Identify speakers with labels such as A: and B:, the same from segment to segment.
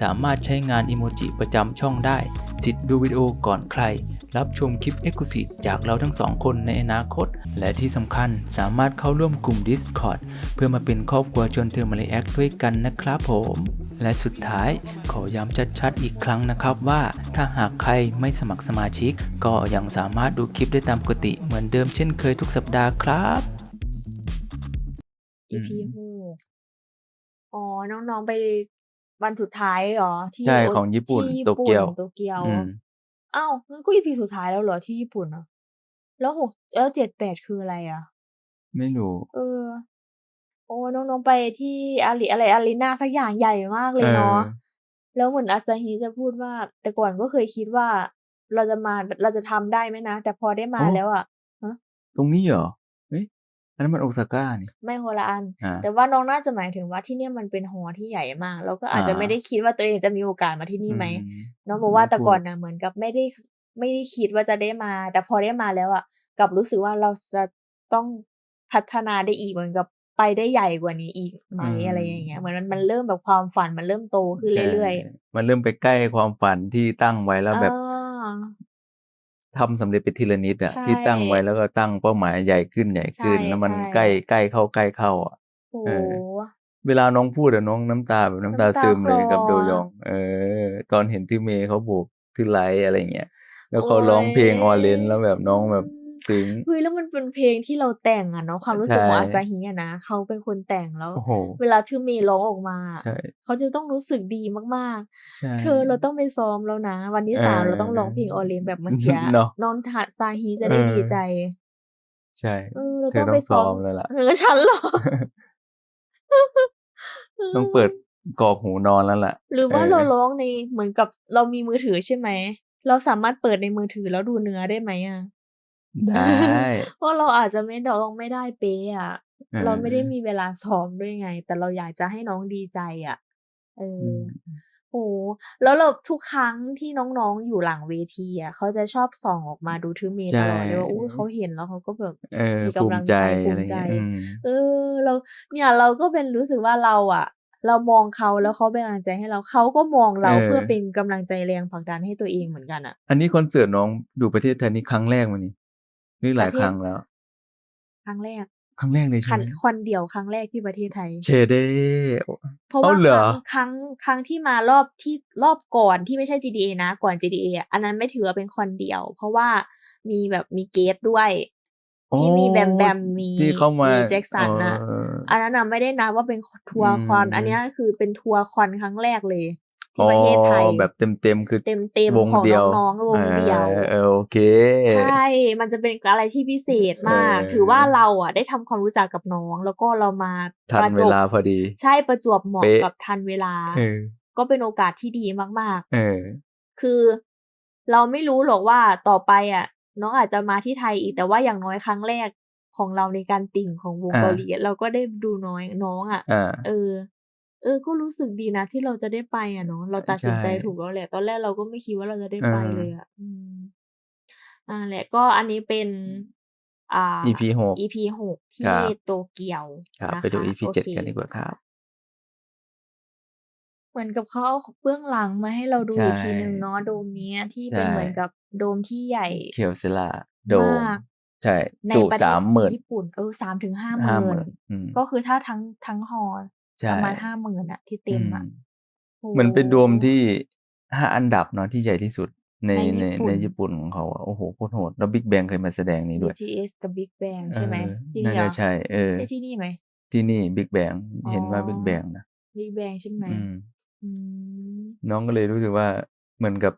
A: สามารถใช้งานอิโมจิประจำช่องได้ สิทธิ์ดูวิดีโอก่อนใคร รับชมคลิป e x c l u s i v e จากเราทั้งสองคนในอนาคต และที่สำคัญสามารถเข้าร่วมกลุ่ม Discord เพื่อมาเป็นครอบครัวชวนเธอมาเลแอคด้วยกันนะครับผม และสุดท้ายขอย้ำชัดๆอีกครั้งนะครับว่า ถ้าหากใครไม่สมัครสมาชิก ก็ยังสามารถดูคลิปได้ตามปกติเหมือนเดิมเช่นเคยทุกสัปดาห์ครับ
B: EP หกอ๋อ น้องๆ ไป วันสุดท้ายเหรอที่
A: ใช่
B: โอ
A: ของญี่ปุ่น
B: ที่ญี่
A: โตเกียว
B: โตเกียว
A: อืม
B: อ้าวงั้นก็ EP สุดท้ายแล้วเหรอที่ญี่ปุ่นอะ แล้วหกแล้วเจ็ดแปดคืออะไรอะ
A: ไม่รู้
B: เออ โอ้น้องๆไปที่อารีอะไรอารีนาสักอย่างใหญ่มากเลยเนาะ
A: เออ
B: แล้วเหมือนอาซาฮิจะพูดว่า แต่ก่อนก็เคยคิดว่า เราจะมาเราจะทำได้ไหมนะ แต่พอได้มา
A: อ๋อ
B: แล้วอะ
A: ตรงนี้เหรอเอ้ยอันนั้นมันโอซาก้านี่
B: ไม่คนละอัน
A: อ่า
B: แต่ว่าน้องน่าจะหมายถึงว่าที่เนี่ยมันเป็นหอที่ใหญ่มาก แล้วก็อาจจะ
A: อ่า
B: ไม่ได้คิดว่าตัวเองจะมีโอกาสมาที่นี่ไหม
A: อืม
B: น้องบอกว่า
A: ไม่
B: แต่
A: พูด
B: ก่อนนะเหมือนกับไม่ได้ไม่ได้คิดว่าจะได้มา แต่พอได้มาแล้วอะกลับรู้สึกว่าเราจะต้องพัฒนาได้อีกเหมือนกับไปได้ใหญ่กว่านี้อีกไหมอะไรอย่างเงี้ยเหมือนมันมันเริ่มแบบความฝันมันเริ่มโตขึ้นเรื่อย
A: ใช่มันเริ่มไปใกล้ความฝันที่ตั้งไว้
B: ๆ
A: แล้วแบบ
B: อ่า
A: ทำสำเร็จไปทีละนิดอะ
B: ใช่
A: ที่ตั้งไว้แล้วก็ตั้งเป้าหมายใหญ่ขึ้นใหญ่ขึ้น
B: ใช่
A: แล้วมัน
B: ใช่
A: ใกล้ใกล้เข้าใกล้เข้าอะ
B: โอ้
A: เออเวลาน้องพูดอะน้องน้ำตาแบบน้ำตา
B: น้ำตา
A: ซึมเลยกับ
B: คลอ
A: โดยอง เออ ตอนเห็นที่เมย์เขาโบกที่ไลท์อะไรเงี้ยแล้วเขาร้องเพลงออเรนแล้วแบบน้องแบบ ซึ้ง
B: เฮ้ยแล้วมันเป็นเพลงที่เราแต่งอะเนาะความรู้สึก
A: ใช่
B: ของอาซาฮิอะนะเขาเป็นคนแต่งแล้ว
A: โอ้โห
B: เวลาที่เมย์ร้องออกมา
A: ใช่
B: เขาจะต้องรู้สึกดีมาก
A: ใช่
B: ๆเธอเราต้องไปซ้อมแล้วนะ วันที่
A: เออ
B: สามเราต้องร้องเพลงออเรนแบบเมื่อกี้
A: เนอะ
B: น้องทาซาฮิจะได้
A: เออ
B: ดีใจ
A: ใช่
B: เออเรา
A: เธ
B: ต้
A: อ
B: อง
A: ต้อ
B: ไป
A: ง
B: ซ้
A: ซ้
B: อ
A: อ
B: ม
A: มแล้วล่ะ
B: เออฉันเหรอ
A: ต้องเปิดกรอกหูนอนแล้วล่ะ
B: หรือว่า
A: เออ
B: เราร้องในเหมือนกับเรามีมือถือใช่ไหมเราสามารถเปิดในมือถือแล้วดูเนื้อได้ไหมอะ
A: ได้
B: เพราะเราอาจจะไม่ร้องไม่ได้เป๊ะอะ
A: ออ
B: เราไม่ได้มีเวลาซ้อมด้วยไง แต่เราอยากจะให้น้องดีใจอะเออ
A: อื
B: อ
A: ม
B: โอ้แล้วเราทุกครั้งที่น้อง ๆ อยู่หลังเวทีอะ เขาจะชอบส่องออกมาดูทือเมย์ต
A: ใช่
B: ลอดเลยว่าอู้เขาเห็นแล้วเขาก็แบบ
A: เออ
B: มี
A: ภู
B: กำลั
A: มิ
B: ง
A: ใจ
B: ใจภู
A: อะไร
B: มิใจ
A: เงี้ย อืม
B: เออ เรา เนี่ยเราก็เป็นรู้สึกว่าเราอะ เรามองเขาแล้วเขาเป็นกำลังใจให้เรา เขาก็มองเรา
A: เออ
B: เพื่อเป็นกำลังใจ แรงผลักดันให้ตัวเองเหมือนกันอะ
A: อันนี้คอนเสิร์ตน้องดูประเทศไทยนี่ครั้งแรกมั้ย นี่หรือหลาย
B: ประเทศ
A: ครั้งแล้ว
B: ครั้งแรก
A: ครั้งแรกเลยใช่
B: คัน
A: ไหม
B: ควันเดียวครั้งแรกที่ประเทศไทย
A: เชเด
B: เพราะ
A: เอา
B: ว่า
A: เหร
B: ค
A: อ
B: รั้งครั้งครั้งที่มารอบที่รอบก่อนที่ไม่ใช่ GDA นะ ก่อน GDA อะอันนั้นไม่ถือว่าเป็นคอนเดียว เพราะว่ามีแบบมีเกสด้วยที่มีแบมแบมมี
A: ที่เข้ามา
B: แจ็คสันนะ
A: เออ
B: อันนั้นน่ะไม่ได้นับว่าเป็นทัวร์คอน
A: อืม
B: อันเนี้ยคือเป็นทัวร์คอนครั้งแรกเลย ที่ประเทศไทย
A: อ๋อแบบเต็มเต็มๆคือ
B: เต็มเต็ม
A: วง
B: ของ
A: เดียว
B: น้องๆวงเดียว
A: ออเออโอเค
B: ใช่ มันจะเป็นอะไรที่พิเศษมาก
A: เออ
B: ถือว่าเราอะได้ทำความรู้จักกับน้อง แล้วก็เรามา
A: ทัน
B: ประ
A: เว
B: จบ
A: ลาพอดี
B: ใช่ประจวบเหมาะ
A: เป๊ะ
B: กับทันเวลา
A: เออ
B: ก็เป็นโอกาสที่ดีมาก
A: เออ
B: ๆคือเราไม่รู้หรอกว่าต่อไปอะ น้องอาจจะมาที่ไทยอีกแต่ว่าอย่างน้อยครั้งแรกของเราในการติ่งของวง
A: อ่า
B: เกาหลีเราก็ได้ดูน้อยน้องอะ
A: อ่า
B: เออ เออ ก็รู้สึกดีนะที่เราจะได้ไปอะเนาะเราตัดสินใจ
A: ใช่
B: ถูกแล้วแหละ ตอนแรกเราก็ไม่คิดว่าเราจะได้
A: เออ
B: ไปเลยอะอืมอ่าแหละก็อันนี้เป็นอ่า
A: EP หก
B: EP หก
A: ครั
B: ที่
A: บ
B: โตเกียว
A: ครับ
B: นะ
A: ไปดู
B: คะ
A: EP
B: โอ
A: เจ็ด
B: เค
A: กันดีกว่าครับ
B: เหมือนกับเขาเอาเบื้องหลังมาให้เราดู
A: ใช่
B: อีกทีหนึ่งเนาะโดมเนี้ยที่เป็น
A: ใช่
B: เหมือนกับโดมที่ใหญ่
A: เคียวเซลาโดม
B: มาก
A: ใช่
B: ใน
A: จุ
B: ประเท
A: สามหมื่
B: ศ
A: น
B: ญี่ปุ่นเออสามถึงห้าห
A: ห้าห
B: มื่
A: มื่
B: น
A: นอืม
B: ก็คือถ้าทั้งทั้งฮอล
A: ใช่
B: ประมาณห้าหมื่นอะที่เต็มอะ
A: อืเหมือนเป็นโดมที่ห้าอันดับเนาะที่ใหญ่ที่สุดใน
B: ใน
A: ใน
B: ญี่ปุ่น
A: ในญี่ปุ่นของเขาอะโอ้โหโคตรโหดแล้วบิ๊กแบงเคยมาแสดงนี้ด้วย
B: BTS กับ Big Bang ใช่ไหม
A: เออ
B: ที่
A: น่า
B: นี่เหร
A: จะ
B: อ
A: ใช่เออ
B: ใช่ที่นี่ไหม
A: ที่นี่บิ๊กแบงเห็นว่า
B: อ๋อ
A: บิ๊กแบงนะ
B: Big Bang ใช่ไหม
A: อืม
B: อืม
A: น้องก็เลยรู้สึกว่าเหมือนกับ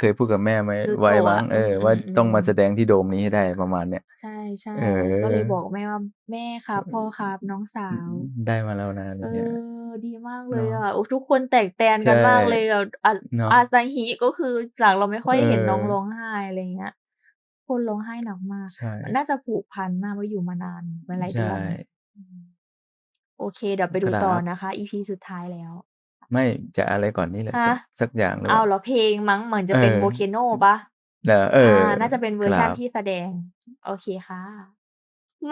A: เคยพูดกับแม่ไหม
B: รู้ตัว
A: ไว้มั้งเออ
B: อืม
A: ว่า
B: อืม
A: ต้องมาแสดงที่โดมนี้ให้ได้ประมาณเนี้ย
B: ใช่ใช่
A: เออ
B: ก็เลยบอกแม่ว่าแม่ครับพ่อครับน้องสาว
A: ได้มาแล้วนะอะไร
B: เอ
A: เงี้ย
B: อดีมากเลย
A: เนอะ
B: อะโอ้ทุกคนแตกแตนกัน
A: ใช่
B: มากเลยอะอะ
A: เนอะ
B: อาซาฮิก็คือจากเราไม่ค่อยเห็น
A: เออ
B: น้องร้องไห้อะไรเงี้ยโอ้คนร้องไห้หนักมาก
A: ใช่
B: มันน่าจะผูกพันมากว่าอยู่มานานมาหลาย
A: ใช่
B: เดือนอืมโอเคเดี๋ยวไปดู
A: ครับ
B: ต่อนะคะ EP สุดท้ายแล้ว
A: ไม่จะอะไรก่อนนี่แหละ สัก
B: ฮะ
A: สักอย่างเลย
B: เอาเหรอเพลงมั้งเหมือนจะเป็น
A: เออ
B: โบเคโนปะ
A: เออเอออ
B: น่าจะเป็นเวอร์ชัน
A: ครับ
B: ที่แสดง โอเคค่ะ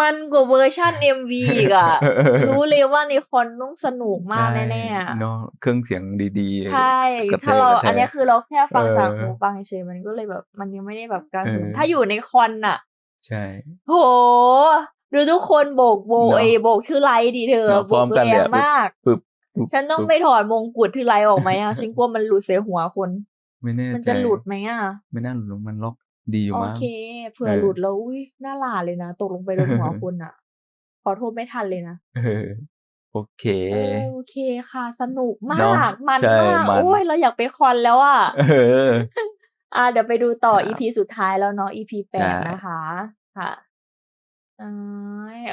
B: มันกว่าเวอร์ชัน MV อีกอะรู้เลยว่าในคอนต้องสนุกมาก
A: ใช่
B: แน่ๆอะ
A: เนาะเครื่องเสียงดีๆ
B: ใช่
A: กระเท
B: ถ้าเรา
A: กระเท
B: อันเนี้ยคือเราแค่ฟัง
A: เออ
B: จากหูฟังเฉยๆมันก็เลยแบบ มันยังไม่ได้แบบการ
A: เออ
B: ถ้าอยู่ในคอนอะ
A: ใช่
B: โหดูทุกคนโบกโบก
A: เนอะ
B: เอยโบกชื่อไลท์ดีเธอ
A: เนอะ
B: โบ
A: พร้อกมกัน
B: แร
A: เลย
B: ง
A: อะ
B: มาก
A: ปึ๊บปึ๊บ
B: ฉันต้อง
A: ปึ๊บ
B: ไปถอดมงกุฎที่ไลท์ออกไหมอะฉันกลัวมันหลุดเสียหัวคน
A: ไม่แน่
B: มัน
A: ใจ
B: จะหลุดไหมอะ
A: ไม่น่าหลุดมันล็อกดีอยู่
B: โอ
A: มั้ง
B: เคเผื่อ
A: เออ
B: หลุดแล้วอุ้ยน่าหลาเลยนะตกลงไปโดนหัวคนอะขอโทษไม่ทันเลยนะ
A: เออโอเค
B: เออโอเคค่ะ สนุกมา
A: เนอะ
B: กมัน
A: ใช่
B: มาก
A: มัน
B: โอ้ยเราอยากไปคอนแล้วอะ
A: เออ
B: อ่าเดี๋ยวไปดูต่อ
A: ครับ
B: EP สุดท้ายแล้วเนาะ EP แป
A: ใช่
B: ดนะคะ ค่ะ อ่า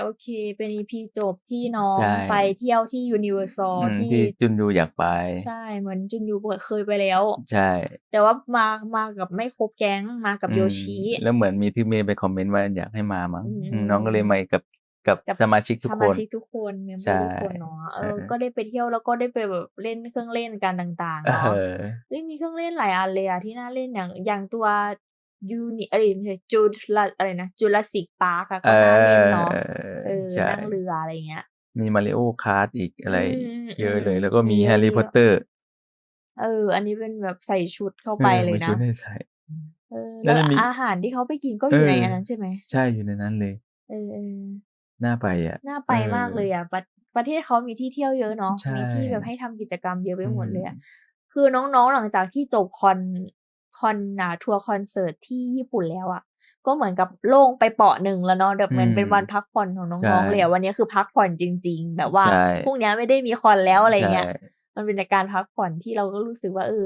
B: โอเค เป็น EP จบที่น้อง
A: ใช่
B: ไปเที่ยวที่ Universal
A: อืม
B: ที่
A: ที่จุนยูอยากไป
B: ใช่ เหมือนจุนยูเคยไปแล้ว
A: ใช่
B: แต่ว่ามา มากับไม่ครบแก๊ง มากับ
A: อืม
B: โยชิ
A: แล้วเหมือนมีที่เมย์ไปคอมเมนต์ว่าอยากให้มามั้ง
B: อืม
A: อืมน้องก็เลยมากับ กับ
B: กับ
A: สมาชิกทุก
B: ส
A: ค
B: มาน ชิกทุกคนเมมเบ
A: ใช่
B: อร์ทุกคนเนาะ เอ
A: เอ
B: อ
A: อ
B: ก็ได้ไปเที่ยวแล้วก็ได้ไปแบบเล่นเครื่องเล่นกันต่าง ๆ
A: เอ
B: เนาะ
A: อ
B: เฮ้ยมีเครื่องเล่นหลายอันเลยอะที่น่าเล่นอย่าง อย่างตัว ยูนิอะไรไม่ใช่จูลอะไรนะจูราสิกพาร์กอะ
A: เอ
B: ก็น่าเล่น
A: อ
B: เนาะเออ
A: ใช่
B: นั่งเรืออะไรเงี้ย
A: มีมาริโอคาร์ดอีกอะไร
B: อืม
A: เยอะเลย
B: อืม
A: แล้วก็มี
B: มีเยอะ
A: แฮร์รี่
B: เย
A: พอ
B: อะ
A: ตเตอร์
B: เออ อันนี้เป็นแบบใส่ชุดเข้าไปเลย
A: มี
B: นะ
A: ชุดให้ใส่
B: เออ
A: แล้
B: แล้วว
A: จะมี
B: อาหารที่เขาไปกินก็อยู่ใน
A: เอออั
B: อันนั้นใช่ไหม
A: ใช่อยู่ในนั้นเลย
B: เออเออ
A: น่าไปอะ
B: น่าไปมากเลยอะประประเทศเขามีที่เที่ยวเยอะเนาะ
A: ใช่
B: มีที่แบบให้ทำกิจกรรมเยอะไปหมดเลยอะ
A: อืม
B: คือน้องๆหลังจากที่จบคอน คอนอ่าทัวร์คอนเสิร์ตที่ญี่ปุ่นแล้วอะ ก็เหมือนกับโล่งไปเปาะหนึ่งแล้วเนาะแบบเหมือนเป็นวันพักผ่อนของน้องๆเลยอะวันนี้คือพักผ่อนจริง ๆ แบบว่า
A: ใช่
B: พรุ่งนี้ไม่ได้มีคอนแล้วอะไรเงี้ย
A: ใช่
B: มันเป็นการพักผ่อนที่เราก็รู้สึกว่าเออ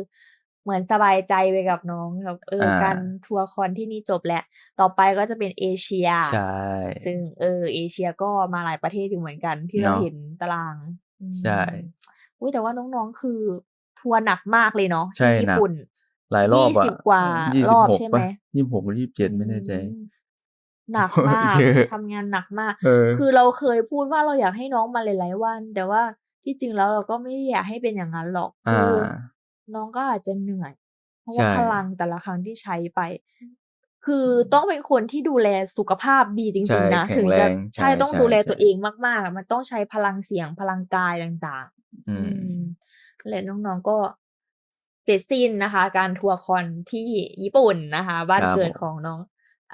B: เหมือนสบายใจไปกับน้องแบบเอออาการทัวร์คอนที่นี่จบแล้ว ต่อไปก็จะเป็นเอเชีย
A: ใช่
B: ซึ่งเออเอเชียก็มาหลายประเทศอยู่เหมือนกันที่เรา
A: เนอะ
B: เห็นตารางอืม
A: ใช่
B: อุ้ยแต่ว่าน้องๆคือทัวร์หนักมากเลยเนาะ
A: ใช่
B: ที่
A: หนั
B: ญี่
A: ก
B: ปุ่น
A: หลายรอบอะ
B: 20กว่า
A: ยี่
B: ร
A: สิบ
B: อบ
A: หก
B: ใช่ไหม
A: ป่ะยี่สิบหกหรือยี่สิบเจ็ดไม่แน่ใจ
B: อืมหนักมาก
A: เยอะ
B: ทำงานหนักมาก
A: เออ
B: คือเราเคยพูดว่าเราอยากให้น้องมาหลายๆวัน แต่ว่าที่จริงแล้วเราก็ไม่ได้อยากให้เป็นอย่างนั้นหรอก
A: อ่า
B: คือน้องก็อาจจะเหนื่อยเพราะว่า
A: ใช่
B: พลังแต่ละครั้งที่ใช้ไป คือต้องเป็นคนที่ดูแลสุขภาพดีจ
A: ใช่
B: ริงๆนะ
A: แข็
B: ถึ
A: ง
B: ง
A: แร
B: จะ
A: ง
B: ใช่ต้อง
A: ใช่
B: ดูแล
A: ใช่
B: ตัวเองมากๆ มันต้องใช้พลังเสียงพลังกายต่างๆ
A: อื
B: อื
A: ม
B: มและน้องๆก็ เสร็จสิ้นนะคะ การทัวร์คอนที่ญี่ปุ่นนะคะ บ้าน
A: ครับ
B: เกิด
A: ผม
B: ของน้อง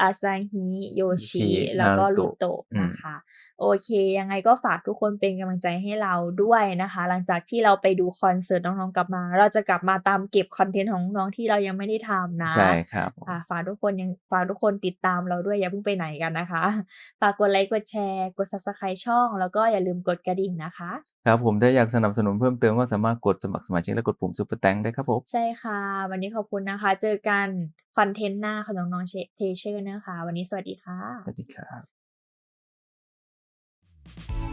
B: อาซาฮิโยชิ
A: ชิ
B: แล้วก็
A: นารุ
B: ลู
A: โตะ
B: โตะ
A: อืม
B: นะคะ โอเค ยังไงก็ฝากทุกคนเป็นกำลังใจให้เราด้วยนะคะ หลังจากที่เราไปดูคอนเสิร์ตน้องๆกลับมา เราจะกลับมาตามเก็บคอนเทนต์ของน้องๆที่เรายังไม่ได้ทำนะ
A: ใช่ครับผม
B: ค่ะฝากทุกคนยังฝากทุกคนติดตามเราด้วยอย่าเพิ่งไปไหนกันนะคะ ฝากกดไลค์กดแชร์กด subscribe ช่อง แล้วก็อย่าลืมกดกระดิ่งนะคะ
A: ครับผมถ้าอยากสนับสนุนเพิ่มเติมก็สามารถกดสมัครสมาชิกและกดปุ่มซุปเปอร์แตงได้ครับผม
B: ใช่ค่ะ วันนี้ขอบคุณนะคะ เจอกัน คอนเทนต์หน้าของน้องๆเทเชอร์นะคะ วันนี้สวัสดีค่ะ
A: สวัสดีครับ